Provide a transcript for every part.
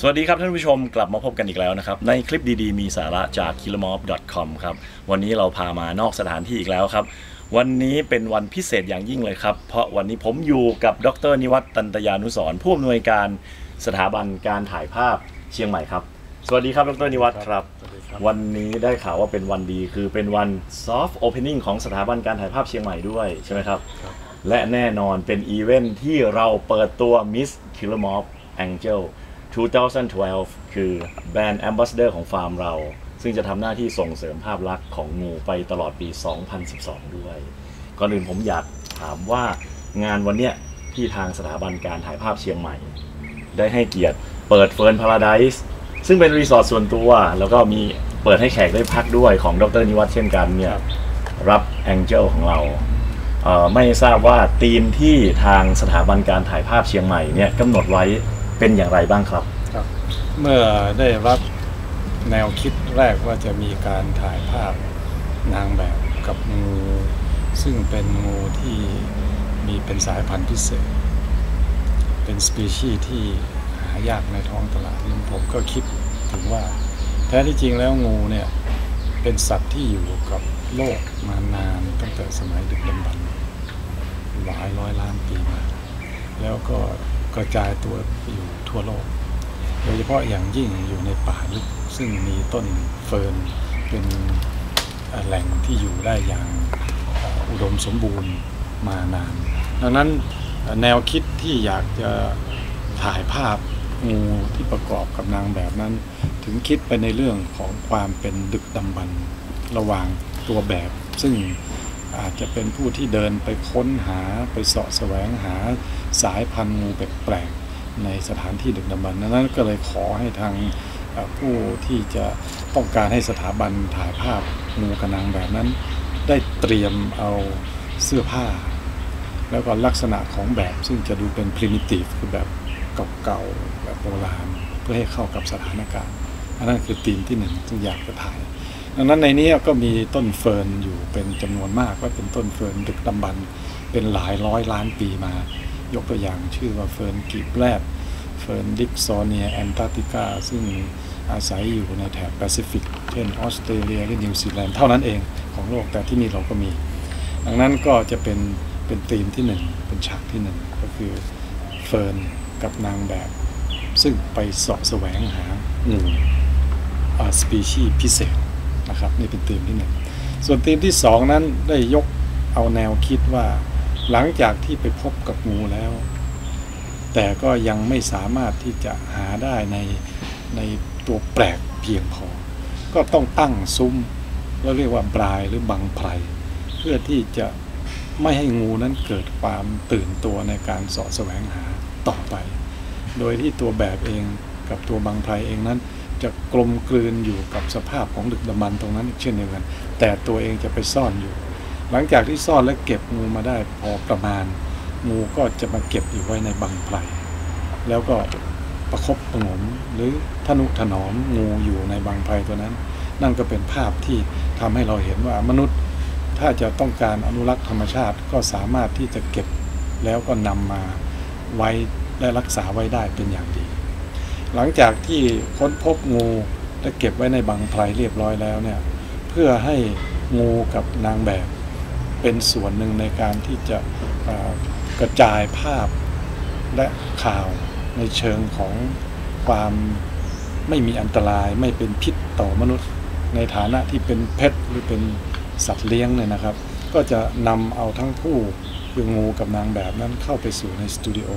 สวัสดีครับท่านผู้ชมกลับมาพบกันอีกแล้วนะครับ ในคลิปดีๆ มีสาระจาก k i l o m o f c o m ครับ วันนี้เราพามานอกสถานที่อีกแล้วครับ วันนี้เป็นวันพิเศษอย่างยิ่งเลยครับ เพราะวันนี้ผมอยู่กับดรนิวัฒน์ตันตยานุสรณ์ผู้อำนวยการสถาบันการถ่ายภาพเชียงใหม่ครับ สวัสดีครับดรนิวัฒน์ครับสวัสดีครับ วันนี้ได้ข่าวว่าเป็นวันดีคือเป็นวัน soft opening ของสถาบันการถ่ายภาพเชียงใหม่ด้วยใช่ไหมครับครับและแน่นอนเป็นอีเวนท์ที่เราเปิดตัว Miss k i l o m o f Angel 2012 คือแบรนด์ Ambassador ของฟาร์มเรา ซึ่งจะทำหน้าที่ส่งเสริมภาพลักษณ์ของงูไปตลอดปี 2012 ด้วย ก่อนอื่นผมอยากถามว่างานวันเนี้ยที่ทางสถาบันการถ่ายภาพเชียงใหม่ ได้ให้เกียรติเปิดเฟิร์นพาราไดส์ซึ่งเป็นรีสอร์ทส่วนตัว แล้วก็มีเปิดให้แขกได้พักด้วยของดรนิวัฒน์เช่นกันเนี่ยรับ Angel ของเราเไม่ทราบว่าธีมที่ทางสถาบันการถ่ายภาพเชียงใหม่เนี่ยกำหนดไว้ เป็นอย่างไรบ้างครับ ครับ เมื่อได้รับแนวคิดแรกว่าจะมีการถ่ายภาพนางแบบกับงู ซึ่งเป็นงูที่มีเป็นสายพันธุ์พิเศษ เป็นสปีชีส์ที่หายากในท้องตลาดนั้นผมก็คิดถึงว่า แท้ที่จริงแล้วงูเนี่ย เป็นสัตว์ที่อยู่กับโลกมานานตั้งแต่สมัยดึกดำบรรพ์หลายร้อยล้านปีมา แล้วก็ กระจายตัวอยู่ทั่วโลก โดยเฉพาะอย่างยิ่งอยู่ในป่าลึกซึ่งมีต้นเฟิร์นเป็นแหล่งที่อยู่ได้อย่างอุดมสมบูรณ์มานาน ดังนั้นแนวคิดที่อยากจะถ่ายภาพงูที่ประกอบกับนางแบบนั้น ถึงคิดไปในเรื่องของความเป็นดึกดำบรรพ์ระหว่างตัวแบบ ซึ่งอาจจะเป็นผู้ที่เดินไปค้นหาไปเสาะแสวงหา สายพันธุ์งูแปลกๆในสถานที่ดึกดำบรรพ์ดังนั้นก็เลยขอให้ทางผู้ที่จะต้องการให้สถาบันถ่ายภาพงูกระนางแบบนั้น ได้เตรียมเอาเสื้อผ้า แล้วก็ลักษณะของแบบซึ่งจะดูเป็น primitive คือแบบเก่าๆแบบโบราณเพื่อให้เข้ากับสถานการณ์อันนั้นคือธีมที่หนึ่งซึ่งอยากจะถ่ายดังนั้นในนี้ก็มีต้นเฟิร์นอยู่เป็นจำนวนมากว่าเป็นต้นเฟิร์นดึกดำบรรเป็นหลายร้อยล้านปีมา ยกตัวอย่างชื่อว่าเฟิร์นกีบแรดเฟิร์นดิกซอเนียแอนตาร์กติกา ซึ่งอาศัยอยู่ในแถบแปซิฟิก เช่นออสเตรเลียหรือนิวซีแลนด์เท่านั้นเองของโลกแต่ที่นี่เราก็มี ดังนั้นก็จะเป็นเป็นธีมที่หนึ่งเป็นฉากที่หนึ่งก็คือเฟิร์นกับนางแบบ ซึ่งไปเสาะแสวงหางูสปีชีส์พิเศษนะครับนี่เป็นธีมที่หนึ่งส่วนธีมที่สองนั้นได้ยกเอาแนวคิดว่า หลังจากที่ไปพบกับงูแล้ว แต่ก็ยังไม่สามารถที่จะหาได้ในในตัวแปลกเพียงพอ ก็ต้องตั้งซุ้มแล้วเรียกว่าบรายหรือบังไพรเพื่อที่จะไม่ให้งูนั้นเกิดความตื่นตัวในการสาะแสวงหาต่อไป โดยที่ตัวแบบเองกับตัวบางไพรเองนั้น จะกลมกลืนอยู่กับสภาพของดึกดำบรรตรงนั้นเช่นเดียวกัน แต่ตัวเองจะไปซ่อนอยู่ หลังจากที่ซ่อนและเก็บงูมาได้พอประมาณ งูก็จะมาเก็บอยู่ไว้ในบังไพรแล้วก็ประคบประหงมหรือทนุถนอมงูอยู่ในบังไพรตัวนั้น นั่นก็เป็นภาพที่ทำให้เราเห็นว่ามนุษย์ถ้าจะต้องการอนุรักษ์ธรรมชาติก็สามารถที่จะเก็บแล้วก็นำมาไว้และรักษาไว้ได้เป็นอย่างดี หลังจากที่ค้นพบงูและเก็บไว้ในบังไพรเรียบร้อยแล้วเนี่ยเพื่อให้งูกับนางแบบ เป็นส่วนหนึ่งในการที่จะกระจายภาพและข่าวในเชิงของความไม่มีอันตรายไม่เป็นพิษต่อมนุษย์ ในฐานะที่เป็นเพชหรือเป็นสัตว์เลี้ยงเนี่ยนะครับ ก็จะนำเอาทั้งคู่คืองูกับนางแบบนั้นเข้าไปสู่ในสตูดิโอ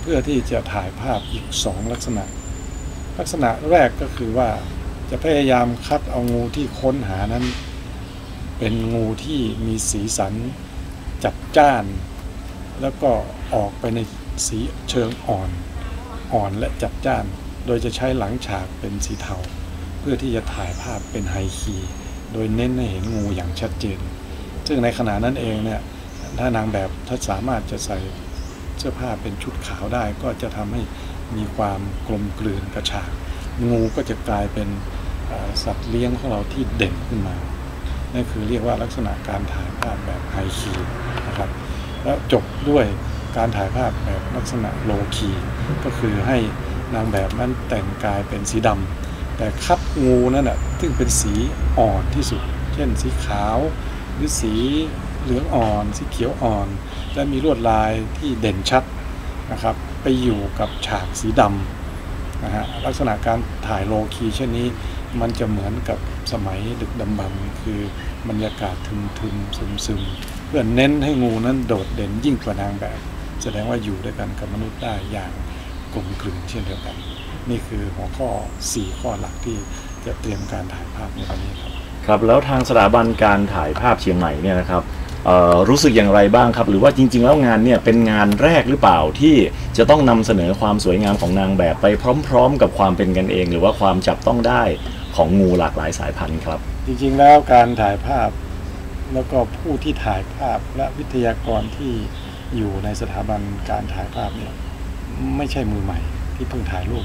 เพื่อที่จะถ่ายภาพอีกสองลักษณะ ลักษณะแรกก็คือว่าจะพยายามคัดเอางูที่ค้นหานั้น เป็นงูที่มีสีสันจัดจ้าน แล้วก็ออกไปในสีเชิงอ่อนอ่อนและจัดจ้าน โดยจะใช้หลังฉากเป็นสีเทา เพื่อที่จะถ่ายภาพเป็นไฮคีโดยเน้นให้เห็นงูอย่างชัดเจน ซึ่งในขณะนั้นเองเนี่ยถ้านางแบบถ้าสามารถจะใส่เสื้อผ้าเป็นชุดขาวได้ก็จะทำให้มีความกลมกลืนกระชาก งูก็จะกลายเป็นสัตว์เลี้ยงของเราที่เด่นขึ้นมา นั่นคือเรียกว่าลักษณะการถ่ายภาพแบบไฮคีนะครับแล้วจบด้วยการถ่ายภาพแบบลักษณะโลคีก็คือให้นางแบบนั้นแต่งกายเป็นสีดำแต่คัดงูนั่นน่ะซึ่งเป็นสีอ่อนที่สุด เช่นสีขาว หรือสีเหลืองอ่อน สีเขียวอ่อน และมีลวดลายที่เด่นชัดนะครับไปอยู่กับฉากสีดำนะฮะลักษณะการถ่ายโลคีเช่นนี้ มันจะเหมือนกับสมัยดึกดำบรรพ์คือบรรยากาศทึมๆซึมๆเพื่อเน้นให้งูนั้นโดดเด่นยิ่งกว่านางแบบ แสดงว่าอยู่ด้วยกันกับมนุษย์ได้อย่างกลมกลืนเช่นเดียวกัน นี่คือหัวข้อ 4 ข้อหลักที่จะเตรียมการถ่ายภาพในวันนี้ครับครับแล้วทางสถาบันการถ่ายภาพเชียงใหม่เนี่ยนะครับรู้สึกอย่างไรบ้างครับ หรือว่าจริง ๆ แล้วงานเนี่ยเป็นงานแรกหรือเปล่าที่จะต้องนำเสนอความสวยงามของนางแบบไปพร้อม ๆ กับความเป็นกันเอง หรือว่าความจับต้องได้ ของงูหลากหลายสายพันธุ์ครับ จริงๆแล้วการถ่ายภาพแล้วก็ผู้ที่ถ่ายภาพและวิทยากรที่อยู่ในสถาบันการถ่ายภาพเนี่ยไม่ใช่มือใหม่ที่เพิ่งถ่ายรูป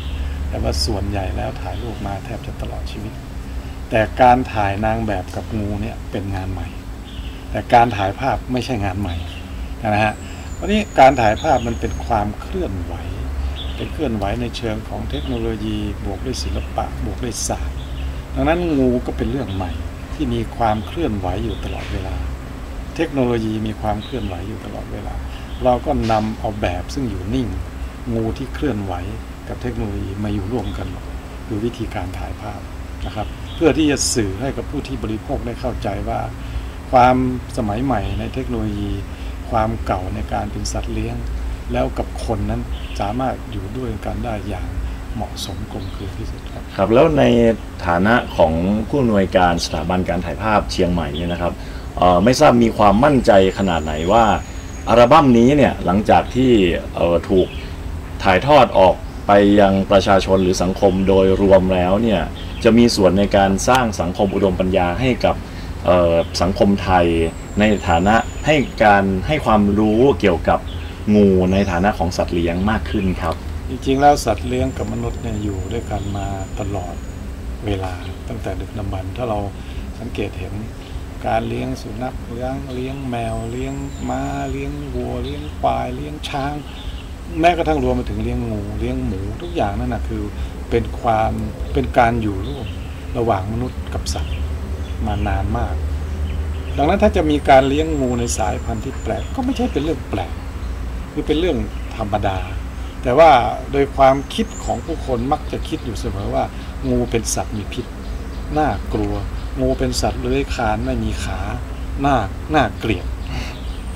แต่ว่าส่วนใหญ่แล้วถ่ายรูปมาแทบจะตลอดชีวิต แต่การถ่ายนางแบบกับงูเนี่ยเป็นงานใหม่ แต่การถ่ายภาพไม่ใช่งานใหม่นะฮะวันนี้การถ่ายภาพมันเป็นความเคลื่อนไหว เป็นเคลื่อนไหวในเชิงของเทคโนโลยี บวกด้วยศิลปะ บวกด้วยศาสตร์ ดังนั้นงูก็เป็นเรื่องใหม่ที่มีความเคลื่อนไหวอยู่ตลอดเวลา เทคโนโลยีมีความเคลื่อนไหวอยู่ตลอดเวลา เราก็นำเอาแบบซึ่งอยู่นิ่ง งูที่เคลื่อนไหวกับเทคโนโลยีมาอยู่ร่วมกันคือวิธีการถ่ายภาพนะครับ เพื่อที่จะสื่อให้กับผู้ที่บริโภคได้เข้าใจว่า ความสมัยใหม่ในเทคโนโลยี ความเก่าในการเป็นสัตว์เลี้ยง แล้วกับคนนั้นสามารถอยู่ด้วยกันได้อย่าง เหมาะสมกลมกลืนที่สุดครับ ครับแล้วในฐานะของผู้อำนวยการสถาบันการถ่ายภาพเชียงใหม่เนี่ยนะครับไม่ทราบมีความมั่นใจขนาดไหนว่าอัลบั้มนี้เนี่ยหลังจากที่ถูกถ่ายทอดออกไปยังประชาชนหรือสังคมโดยรวมแล้วเนี่ยจะมีส่วนในการสร้างสังคมอุดมปัญญาให้กับสังคมไทย ในฐานะให้การให้ความรู้เกี่ยวกับงูในฐานะของสัตว์เลี้ยงมากขึ้นครับ จริงๆแล้วสัตว์เลี้ยงกับมนุษย์เนี่ยอยู่ด้วยกันมาตลอดเวลาตั้งแต่ดึกดำบรรถ้าเราสังเกตเห็นการเลี้ยงสุนัขเลี้ยงเลี้ยงแมว เลี้ยงม้าเลี้ยงวัว เลี้ยงควาย เลี้ยงช้าง แม้กระทั่งรวมไปถึงเลี้ยงงูเลี้ยงหมูทุกอย่างนั่นนะคือเป็นความเป็นการอยู่ร่วมระหว่างมนุษย์กับสัตว์มานานมาก ดังนั้นถ้าจะมีการเลี้ยงงูในสายพันธุ์ที่แปลกก็ไม่ใช่เป็นเรื่องแปลก คือเป็นเรื่องธรรมดา แต่ว่าโดยความคิดของผู้คนมักจะคิดอยู่เสมอว่า งูเป็นสัตว์มีพิษน่ากลัว งูเป็นสัตว์เลื้อยคลานไม่มีขาหน่าหน่าเกลียด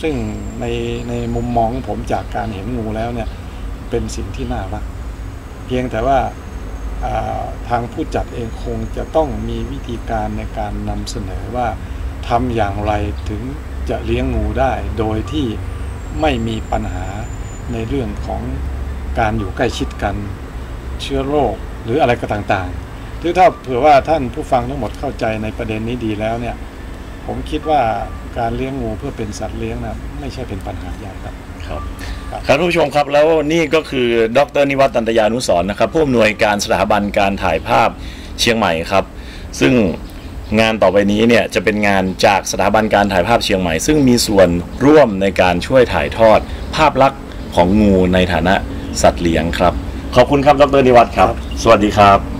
ซึ่งในในมุมมองของผมจากการเห็นงูแล้วเนี่ยเป็นสิ่งที่น่ารัก เพียงแต่ว่าอ่าทางผู้จัดเองคงจะต้องมีวิธีการในการนำเสนอว่าทำอย่างไรถึงจะเลี้ยงงูได้ โดยที่ไม่มีปัญหาในเรื่องของ การอยู่ใกล้ชิดกันเชื้อโรคหรืออะไรก็ต่างๆคือถ้าเผื่อว่าท่านผู้ฟังทั้งหมดเข้าใจในประเด็นนี้ดีแล้วเนี่ย ผมคิดว่าการเลี้ยงงูเพื่อเป็นสัตว์เลี้ยงนะไม่ใช่เป็นปัญหาใหญ่ครับครับครับครับท่านผู้ชมครับแล้วนี่ก็คือดรนิวัฒน์ตันตยานุสรณ์นะครับผู้อำนวยการสถาบันการถ่ายภาพเชียงใหม่ครับ ซึ่งงานต่อไปนี้เนี่ยจะเป็นงานจากสถาบันการถ่ายภาพเชียงใหม่ ซึ่งมีส่วนร่วมในการช่วยถ่ายทอดภาพลักษณ์ของงูในฐานะ สัตว์เลี้ยงครับ ขอบคุณครับดรนิวัฒน์ครับ สวัสดีครับ